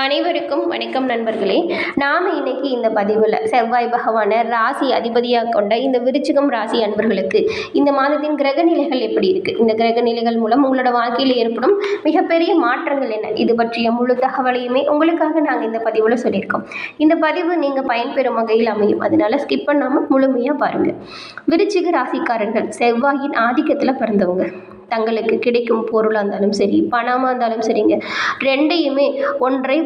அனைவருக்கும் வணக்கம் நண்பர்களே. நாம் இன்னைக்கு இந்த பதிவில் செவ்வாய் பகவானை ராசி அதிபதியாக கொண்ட இந்த விருச்சிகம் ராசி அன்பர்களுக்கு இந்த மாதத்தின் கிரக நிலைகள் எப்படி இருக்குது இந்த கிரக நிலைகள் மூலம் உங்களோட வாழ்க்கையில் ஏற்படும் மிகப்பெரிய மாற்றங்கள் என்ன? இது பற்றிய முழு தகவலையுமே உங்களுக்காக நாங்கள் இந்த பதிவில் சொல்லியிருக்கோம். இந்த பதிவு நீங்கள் பயன்பெறும் வகையில் அமையும். அதனால ஸ்கிப் பண்ணாமல் முழுமையாக பாருங்கள் விருச்சிக ராசிக்காரர்கள் செவ்வாயின் ஆதிக்கத்தில் பிறந்தவங்க. தங்களுக்கு கிடைக்கும் பொருளாக இருந்தாலும் சரி பணமாக இருந்தாலும் சரிங்க. ரெண்டையுமே ஒன்றை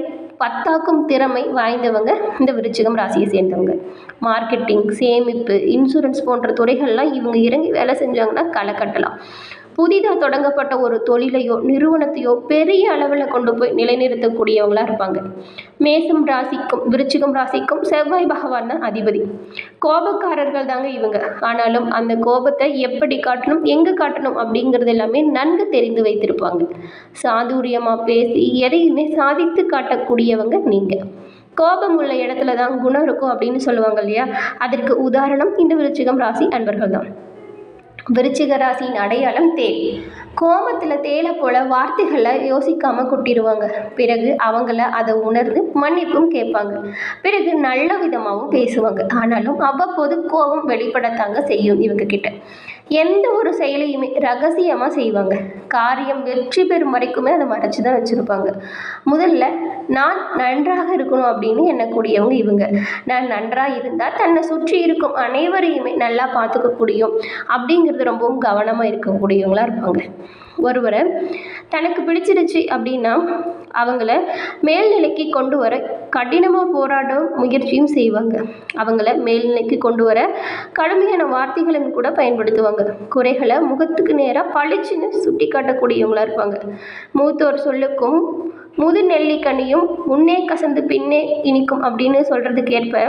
பத்தாக்கும் திறமை வாய்ந்தவங்க இந்த விருச்சிகம் ராசியை சேர்ந்தவங்க. மார்க்கெட்டிங் சேமிப்பு இன்சூரன்ஸ் போன்ற துறைகள்லாம் இவங்க இறங்கி வேலை செஞ்சாங்கன்னா களை கட்டலாம் புதிதாக தொடங்கப்பட்ட ஒரு தொழிலையோ நிறுவனத்தையோ பெரிய அளவில் கொண்டு போய் நிலைநிறுத்தக்கூடியவங்களாக இருப்பாங்க. மேசம் ராசிக்கும் விருச்சிகம் ராசிக்கும் செவ்வாய் பகவான் தான் அதிபதி. கோபக்காரர்கள் தாங்க இவங்க. ஆனாலும் அந்த கோபத்தை எப்படி காட்டணும் எங்கே காட்டணும் அப்படிங்கிறது எல்லாமே நன்கு தெரிந்து வைத்திருப்பாங்க. சாதுரியமாக பேசி எதையுமே சாதித்து காட்டக்கூடியவங்க நீங்கள் கோபம் உள்ள இடத்துல தான் குணம் இருக்கும் அப்படின்னு சொல்லுவாங்க இல்லையா? அதற்கு உதாரணம் இந்த விருச்சிகம் ராசி அன்பர்கள் தான். விருச்சிக ராசியின் அடையாளம் தேல் கோபத்தில் தேலை போல வார்த்தைகளை யோசிக்காமல் கொட்டிடுவாங்க. பிறகு அவங்கள அதை உணர்ந்து மன்னிப்பும் கேட்பாங்க. பிறகு நல்ல விதமாகவும் பேசுவாங்க. ஆனாலும் அவ்வப்போது கோபம் வெளிப்படத்தாங்க செய்யும் இவங்க கிட்ட எந்த ஒரு செயலையுமே ரகசியமாக செய்வாங்க. காரியம் வெற்றி பெறும் வரைக்குமே அதை மறைச்சு தான் வச்சுருப்பாங்க. முதல்ல நான் நன்றாக இருக்கணும் அப்படின்னு எண்ணக்கூடியவங்க இவங்க. நான் நன்றாக இருந்தால் தன்னை சுற்றி இருக்கும் அனைவரையுமே நல்லா பார்த்துக்க முடியும் அப்படிங்கிறது ரொம்பவும் கவனமாக இருக்கக்கூடியவங்களாக இருப்பாங்க. ஒருவரை தனக்கு பிடிச்சிருச்சு அப்படின்னா அவங்கள மேல்நிலைக்கு கொண்டு வர கடினமாக போராடும் முயற்சியும் செய்வாங்க. அவங்கள மேல்நிலைக்கு கொண்டு வர கடுமையான வார்த்தைகளும் கூட பயன்படுத்துவாங்க. குறைகளை முகத்துக்கு நேராக பளிச்சுன்னு சுட்டி காட்டக்கூடியவங்களாக இருப்பாங்க. மூத்தோர் சொல்லுக்கும் முது நெல்லிக்கனியும் முன்னே கசந்து பின்னே இனிக்கும் அப்படின்னு சொல்கிறதுக்கு ஏற்ப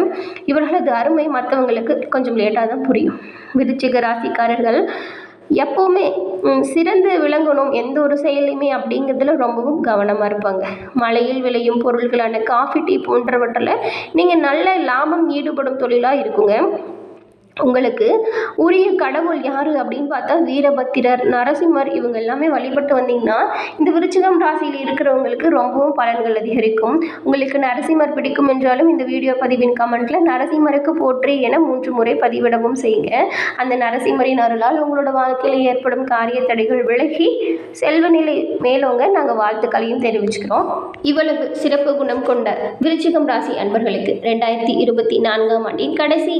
இவர்களது அருமை மற்றவங்களுக்கு கொஞ்சம் லேட்டாக தான் புரியும். விருச்சிக ராசிக்காரர்கள் எப்போவுமே சிறந்து விளங்கணும் எந்த ஒரு செயலையுமே அப்படிங்கிறதுல ரொம்பவும் கவனமாக இருப்பாங்க. மலையில் விளையும் பொருட்களான காஃபி டீ போன்றவற்றில் நீங்கள் நல்ல லாபம் ஈடுபடும் தொழிலாக இருக்குங்க. உங்களுக்கு உரிய கடவுள் யார் அப்படின்னு பார்த்தா வீரபத்திரர் நரசிம்மர் இவங்க எல்லாமே வழிபட்டு வந்தீங்கன்னா இந்த விருச்சிகம் ராசியில் இருக்கிறவங்களுக்கு ரொம்பவும் பலன்கள் அதிகரிக்கும். உங்களுக்கு நரசிம்மர் பிடிக்கும் என்றாலும் இந்த வீடியோ பதிவின் கமெண்ட்டில் நரசிம்மருக்கு போற்றி என மூன்று முறை பதிவிடவும் செய்யுங்க. அந்த நரசிம்மரின் அருளால் உங்களோட வாழ்க்கையில் ஏற்படும் காரிய தடைகள் விலகி செல்வ நிலை மேலோங்க நாங்கள் வாழ்த்துக்களையும் தெரிவிச்சுக்கிறோம். இவ்வளவு சிறப்பு குணம் கொண்ட விருச்சிகம் ராசி அன்பர்களுக்கு ரெண்டாயிரத்தி இருபத்தி நான்காம் ஆண்டின் கடைசி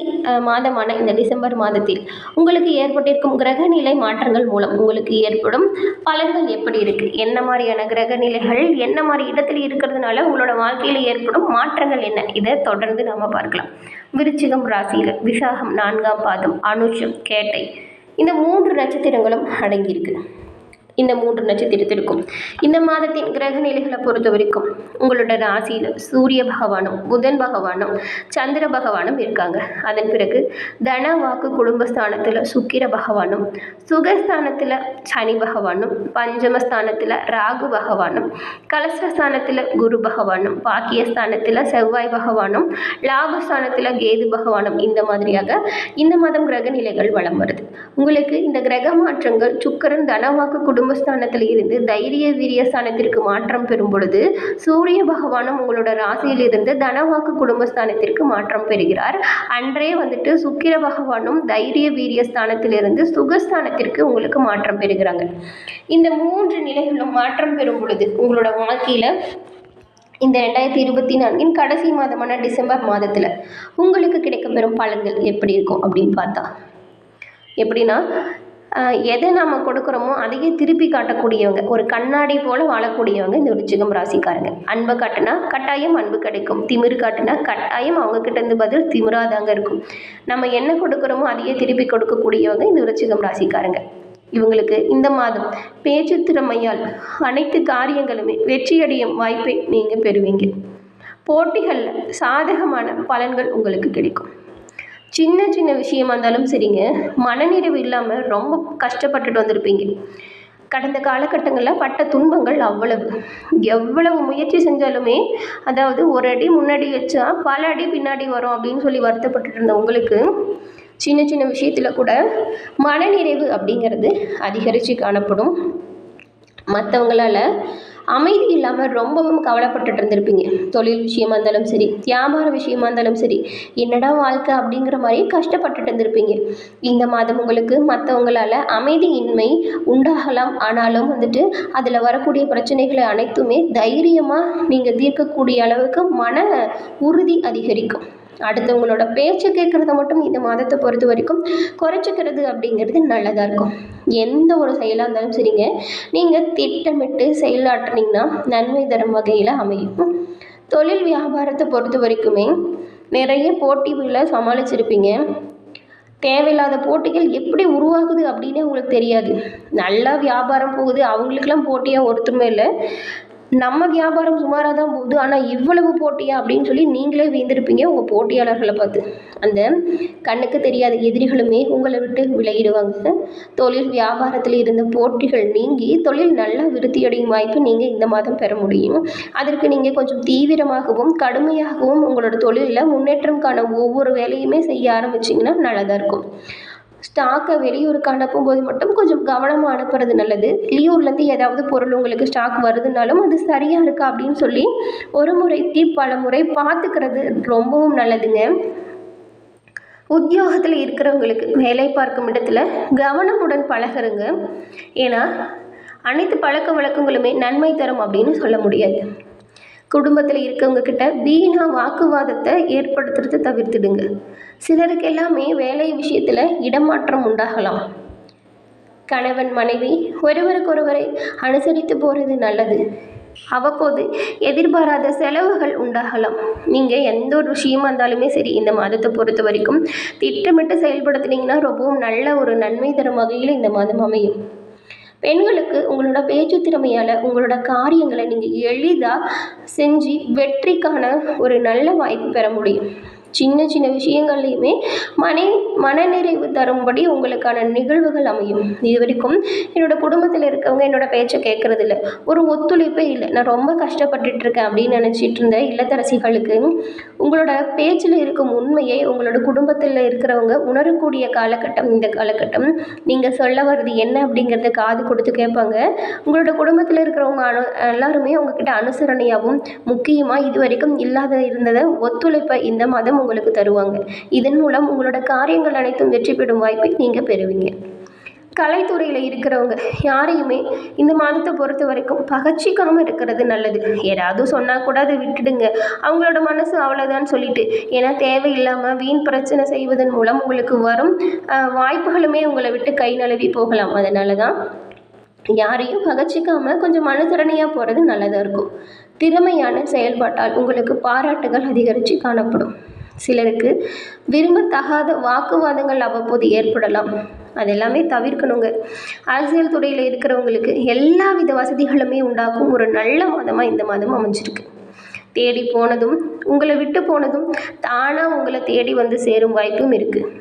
மாதமான இந்த டிசம்பர் மாதத்தில் உங்களுக்கு ஏற்பட்டிருக்கும் கிரக நிலை மாற்றங்கள் மூலம் உங்களுக்கு ஏற்படும் பலன்கள் எப்படி இருக்கு? என்ன மாதிரியான கிரக நிலைகள் என்ன மாதிரி இடத்தில் இருக்கிறதுனால உங்களோட வாழ்க்கையில் ஏற்படும் மாற்றங்கள் என்ன? இதை தொடர்ந்து நாம பார்க்கலாம். விருச்சிகம் ராசியில் விசாகம் நான்காம் பாதம் அனுஷம் கேட்டை. இந்த மூன்று நட்சத்திரங்களும் அடங்கியிருக்கு. இந்த மூன்று நட்சத்திரத்திற்கும். இந்த மாதத்தின் கிரக நிலைகளை பொறுத்த வரைக்கும் உங்களோட ராசியில் சூரிய பகவானும் புதன் பகவானும் சந்திர பகவானும் இருக்காங்க. அதன் பிறகு தன வாக்கு குடும்பஸ்தானத்தில் சுக்கிர பகவானும் சுகஸ்தானத்தில் சனி பகவானும் பஞ்சமஸ்தானத்தில் ராகு பகவானும் கலசஸ்தானத்தில் குரு பகவானும் பாக்கியஸ்தானத்தில் செவ்வாய் பகவானும் லாபஸ்தானத்தில் கேது பகவானும் இந்த மாதிரியாக இந்த மாதம் கிரக நிலைகள் வளம் வருது. உங்களுக்கு இந்த கிரக மாற்றங்கள் சுக்கரன் தனவாக்கு குடும்பஸ்தானத்தில் இருந்து தைரிய வீரிய ஸ்தானத்திற்கு மாற்றம் பெறும் பொழுது சூரிய பகவானும் உங்களோட ராசியில் இருந்து தனவாக்கு குடும்பஸ்தானத்திற்கு மாற்றம் பெறுகிறார். அன்றே வந்துட்டு சுக்கிர பகவானும் தைரிய வீரிய ஸ்தானத்திலிருந்து சுகஸ்தானத்திற்கு உங்களுக்கு மாற்றம் பெறுகிறாங்க. இந்த மூன்று நிலைகளும் மாற்றம் பெறும் பொழுது உங்களோட வாழ்க்கையில் இந்த ரெண்டாயிரத்தி இருபத்தி நான்கின் கடைசி மாதமான டிசம்பர் மாதத்தில் உங்களுக்கு கிடைக்கப்பெறும் பலன்கள் எப்படி இருக்கும் அப்படின்னு பார்த்தா? எப்படின்னா எதை நாம் கொடுக்குறோமோ அதையே திருப்பி காட்டக்கூடியவங்க. ஒரு கண்ணாடி போல் வாழக்கூடியவங்க இந்த விருச்சிகம் ராசிக்காரங்க. அன்பை காட்டுனா கட்டாயம் அன்பு கிடைக்கும். திமிரு காட்டுனா கட்டாயம் அவங்கக்கிட்ட இருந்து பதில் திமிராதாங்க இருக்கும். நம்ம என்ன கொடுக்குறோமோ அதையே திருப்பி கொடுக்கக்கூடியவங்க இந்த விருச்சிகம் ராசிக்காரங்க. இவங்களுக்கு இந்த மாதம் பேச்சு திறமையால் அனைத்து காரியங்களுமே வெற்றியடையும் வாய்ப்பை நீங்கள் பெறுவீங்க. போட்டிகளில் சாதகமான பலன்கள் உங்களுக்கு கிடைக்கும். சின்ன சின்ன விஷயமா இருந்தாலும் சரிங்க. மனநிறைவு இல்லாமல் ரொம்ப கஷ்டப்பட்டுட்டு வந்திருப்பீங்க. கடந்த காலகட்டங்களில் பட்ட துன்பங்கள் அவ்வளவு. எவ்வளவு முயற்சி செஞ்சாலுமே அதாவது ஒரு அடி முன்னாடி வச்சா பல அடி பின்னாடி வரும் அப்படின்னு சொல்லி வருத்தப்பட்டுட்டு இருந்த உங்களுக்கு சின்ன சின்ன விஷயத்தில் கூட மனநிறைவு அப்படிங்கிறது அதிகரித்து காணப்படும். மற்றவங்களால அமைதி இல்லாமல் ரொம்பவும் கவலைப்பட்டுட்டு இருந்திருப்பீங்க. தொழில் விஷயமா இருந்தாலும் சரி வியாபார விஷயமா இருந்தாலும் சரி என்னடா வாழ்க்கை அப்படிங்கிற மாதிரி கஷ்டப்பட்டுட்டு இருந்திருப்பீங்க. இந்த மாதம் உங்களுக்கு மற்றவங்களால அமைதியின்மை உண்டாகலாம். ஆனாலும் வந்துட்டு அதில் வரக்கூடிய பிரச்சனைகளை அனைத்துமே தைரியமாக நீங்கள் தீர்க்கக்கூடிய அளவுக்கு மன உறுதி அதிகரிக்கும். அடுத்தவங்களோட பேச்சு கேட்குறத மட்டும் இந்த மாதத்தை பொறுத்த வரைக்கும் குறைச்சிக்கிறது அப்படிங்கிறது நல்லதாக இருக்கும். எந்த ஒரு செயலாக இருந்தாலும் சரிங்க. நீங்கள் திட்டமிட்டு செயலாற்றுனீங்கன்னா நன்மை தரும் வகையில் அமையும். தொழில் வியாபாரத்தை பொறுத்த வரைக்குமே நிறைய போட்டிகளை சமாளிச்சிருப்பீங்க. தேவையில்லாத போட்டிகள் எப்படி உருவாகுது அப்படின்னே உங்களுக்கு தெரியாது. நல்லா வியாபாரம் போகுது. அவங்களுக்கெல்லாம் போட்டியாக ஒருத்தருமே இல்லை. நம்ம வியாபாரம் சுமாராக தான் போகுது. ஆனால் இவ்வளவு போட்டியா? அப்படின்னு சொல்லி நீங்களே வீந்திருப்பீங்க உங்கள் போட்டியாளர்களை பார்த்து. அந்த கண்ணுக்கு தெரியாத எதிரிகளுமே உங்களை விட்டு விலகிடுவாங்க. தொழில் வியாபாரத்தில் இருந்த போட்டிகள் நீங்கி தொழில் நல்லா விருத்தியடையும் வாய்ப்பு நீங்கள் இந்த மாதம் பெற முடியும். அதற்கு நீங்கள் கொஞ்சம் தீவிரமாகவும் கடுமையாகவும் உங்களோட தொழிலில் முன்னேற்றம் காண ஒவ்வொரு வேலையுமே செய்ய ஆரம்பிச்சிங்கன்னா நல்லதாக இருக்கும். ஸ்டாக்கை வெளியூருக்கு அனுப்பும்போது மட்டும் கொஞ்சம் கவனமாக அனுப்புறது நல்லது. வெளியூர்லேருந்து ஏதாவது பொருள் உங்களுக்கு ஸ்டாக் வருதுனாலும் அது சரியாக இருக்கா அப்படின்னு சொல்லி ஒரு முறைக்கு பல முறை பார்த்துக்கிறது ரொம்பவும் நல்லதுங்க. உத்தியோகத்தில் இருக்கிறவங்களுக்கு வேலை பார்க்கும் இடத்துல கவனமுடன் பழகிறங்க ஏன்னா அனைத்து பழக்க வழக்கங்களுமே நன்மை தரும் அப்படின்னு சொல்ல முடியாது. குடும்பத்தில் இருக்கவங்க கிட்ட வீணா வாக்குவாதத்தை ஏற்படுத்துறதை தவிர்த்துடுங்க. சிலருக்கு எல்லாமே வேலை விஷயத்தில் இடமாற்றம் உண்டாகலாம். கணவன் மனைவி ஒருவருக்கொருவரை அனுசரித்து போகிறது நல்லது. அவ்வப்போது எதிர்பாராத செலவுகள் உண்டாகலாம். நீங்கள் எந்த ஒரு விஷயமா இருந்தாலுமே சரி இந்த மாதத்தை பொறுத்த வரைக்கும் திட்டமிட்டு செயல்படுத்துனீங்கன்னா ரொம்பவும் நல்ல ஒரு நன்மை தரும் வகையில் இந்த மாதம் அமையும். பெண்களுக்கு உங்களோட பேச்சு திறமையால் உங்களோட காரியங்களை நீங்கள் எளிதாக செஞ்சு வெற்றிக்கான ஒரு நல்ல வாய்ப்பு பெற முடியும். சின்ன சின்ன விஷயங்கள்லையுமே மனை மனநிறைவு தரும்படி உங்களுக்கான நிகழ்வுகள் அமையும். இது வரைக்கும் என்னோடய குடும்பத்தில் இருக்கவங்க என்னோடய பேச்சை கேட்குறதில்ல ஒரு ஒத்துழைப்பே இல்லை. நான் ரொம்ப கஷ்டப்பட்டுட்டு இருக்கேன் அப்படின்னு நினச்சிட்டு இருந்த இல்லத்தரசிகளுக்கு உங்களோட பேச்சில் இருக்கும் உண்மையை உங்களோட குடும்பத்தில் இருக்கிறவங்க உணரக்கூடிய காலகட்டம் இந்த காலகட்டம் நீங்கள் சொல்ல வர்றது என்ன அப்படிங்கிறத காது கொடுத்து கேட்பாங்க உங்களோட குடும்பத்தில் இருக்கிறவங்க அனு எல்லாருமே உங்ககிட்ட அனுசரணையாகவும் முக்கியமாக இது வரைக்கும் இல்லாத இருந்ததை ஒத்துழைப்பை இந்த மாதம் உங்களுக்கு தருவாங்க. இதன் மூலம் உங்களோட காரியங்கள் அனைத்தும் வெற்றி பெறும் வாய்ப்பை நீங்கள் பெறுவீங்க. கலைத்துறையில் இருக்கிறவங்க யாரையுமே இந்த மாதத்தை பொறுத்த வரைக்கும் பகச்சிக்காமல் இருக்கிறது நல்லது. யாராவது சொன்னால் கூட அதை விட்டுடுங்க. அவங்களோட மனசு அவ்வளோதான் சொல்லிட்டு ஏன்னா தேவையில்லாமல் வீண் பிரச்சனை செய்வதன் மூலம் உங்களுக்கு வரும் வாய்ப்புகளுமே உங்களை விட்டு கை நழுவி போகலாம். அதனால தான் யாரையும் பகச்சிக்காமல் கொஞ்சம் மனதிறனையாக போகிறது நல்லதாக இருக்கும். திறமையான செயல்பாட்டால் உங்களுக்கு பாராட்டுகள் அதிகரித்து காணப்படும். சிலருக்கு விரும்பத்தகாத வாக்குவாதங்கள் அவ்வப்போது ஏற்படலாம். அது எல்லாமே தவிர்க்கணுங்க. அரசியல் துறையில் இருக்கிறவங்களுக்கு எல்லா வித வசதிகளுமே உண்டாக்கும் ஒரு நல்ல மாதமாக இந்த மாதம் அமைஞ்சிருக்கு. தேடி போனதும் உங்களை விட்டு போனதும் தானாக உங்களை தேடி வந்து சேரும் வாய்ப்பும் இருக்குது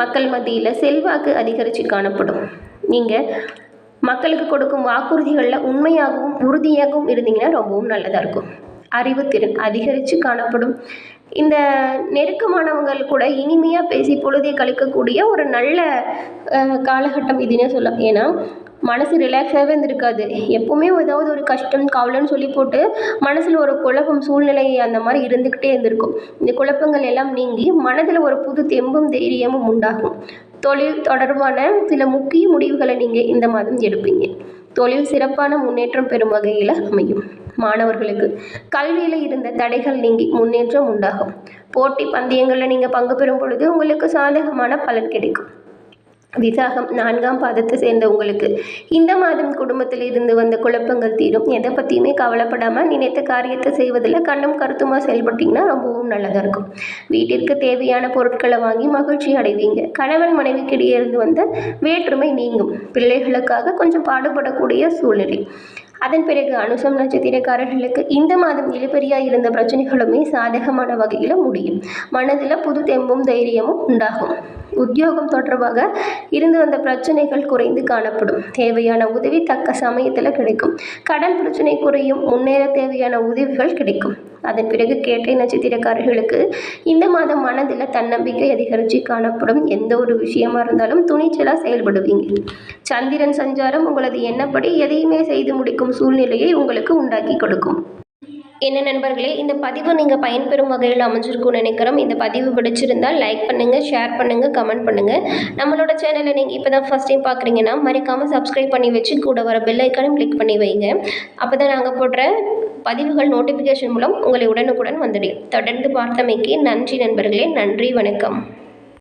மக்கள் மத்தியில் செல்வாக்கு அதிகரித்து காணப்படும். நீங்கள் மக்களுக்கு கொடுக்கும் வாக்குறுதிகளில் உண்மையாகவும் உறுதியாகவும் இருந்தீங்கன்னா ரொம்பவும் நல்லதாக இருக்கும். அறிவுத்திறன் அதிகரித்து காணப்படும். இந்த நெருக்கமானவங்கள் கூட இனிமையாக பேசி பொழுதை கழிக்கக்கூடிய ஒரு நல்ல காலகட்டம் இதுன்னே சொல்லலாம். ஏன்னா மனசு ரிலாக்ஸாகவே இருந்திருக்காது. எப்போவுமே ஏதாவது ஒரு கஷ்டம் கவலைன்னு சொல்லி போட்டு மனசில் ஒரு குழப்பம் சூழ்நிலை அந்த மாதிரி இருந்துக்கிட்டே இருந்திருக்கும். இந்த குழப்பங்கள் எல்லாம் நீங்கி மனதில் ஒரு புது தெம்பும் தைரியமும் உண்டாகும். தொழில் தொடர்பான சில முக்கிய முடிவுகளை நீங்கள் இந்த மாதம் எடுப்பீங்க. தொழில் சிறப்பான முன்னேற்றம் பெறும் வகையில் அமையும். மாணவர்களுக்கு. கல்வியில் இருந்த தடைகள் நீங்கி முன்னேற்றம் உண்டாகும். போட்டி பந்தயங்களில் நீங்கள் பங்கு பெறும் பொழுது உங்களுக்கு சாதகமான பலன் கிடைக்கும். விசாகம் நான்காம் பாதத்தை சேர்ந்த உங்களுக்கு. இந்த மாதம் குடும்பத்தில் இருந்து வந்த குழப்பங்கள் தீரும். எதை பற்றியுமே கவலைப்படாமல் நினைத்த காரியத்தை செய்வதில் கண்ணும் கருத்துமாக செயல்பட்டீங்கன்னா ரொம்பவும் நல்லதாக இருக்கும். வீட்டிற்கு தேவையான பொருட்களை வாங்கி மகிழ்ச்சி அடைவீங்க. கணவன் மனைவிக்கிடையே இருந்து வந்த வேற்றுமை நீங்கும். பிள்ளைகளுக்காக கொஞ்சம் பாடுபடக்கூடிய சூழ்நிலை. அதன் பிறகு அனுசம் நட்சத்திரக்காரர்களுக்கு இந்த மாதம் இழுபறியாக இருந்த பிரச்சனைகளுமே சாதகமான வகையில் முடியும். மனதில் புது தெம்பும் தைரியமும் உண்டாகும். உத்தியோகம் தொடர்பாக இருந்து வந்த பிரச்சனைகள் குறைந்து காணப்படும். தேவையான உதவி தக்க சமயத்தில் கிடைக்கும். கடன் பிரச்சனை குறையும். முன்னேற தேவையான உதவிகள் கிடைக்கும். அதன் பிறகு கேட்டை நட்சத்திரக்காரர்களுக்கு இந்த மாதம் மனதில் தன்னம்பிக்கை அதிகரித்து காணப்படும். எந்த ஒரு விஷயமா இருந்தாலும் துணிச்சலாக செயல்படுவீங்க. சந்திரன் சஞ்சாரம் உங்களது எண்ணப்படி எதையுமே செய்து முடிக்கும் கொடுக்கும் சூழ்நிலையை உங்களுக்கு உண்டாக்கி கொடுக்கும். என்ன நண்பர்களே இந்த பதிவு நீங்கள் பயன்பெறும் வகையில் அமைஞ்சிருக்கும்னு நினைக்கிறோம். இந்த பதிவு பிடிச்சிருந்தால் லைக் பண்ணுங்கள் ஷேர் பண்ணுங்கள் கமெண்ட் பண்ணுங்கள் நம்மளோட சேனலை நீங்கள் இப்போ தான் ஃபஸ்ட் டைம் பார்க்குறீங்கன்னா மறக்காமல் சப்ஸ்கிரைப் பண்ணி வச்சு கூட வர பெல் ஐக்கானும் கிளிக் பண்ணி வைங்க. அப்போ தான் நாங்கள் போடுற பதிவுகள் நோட்டிஃபிகேஷன் மூலம் உங்களை உடனுக்குடன் வந்துடும். தொடர்ந்து பார்த்தமைக்கு நன்றி நண்பர்களே நன்றி வணக்கம்.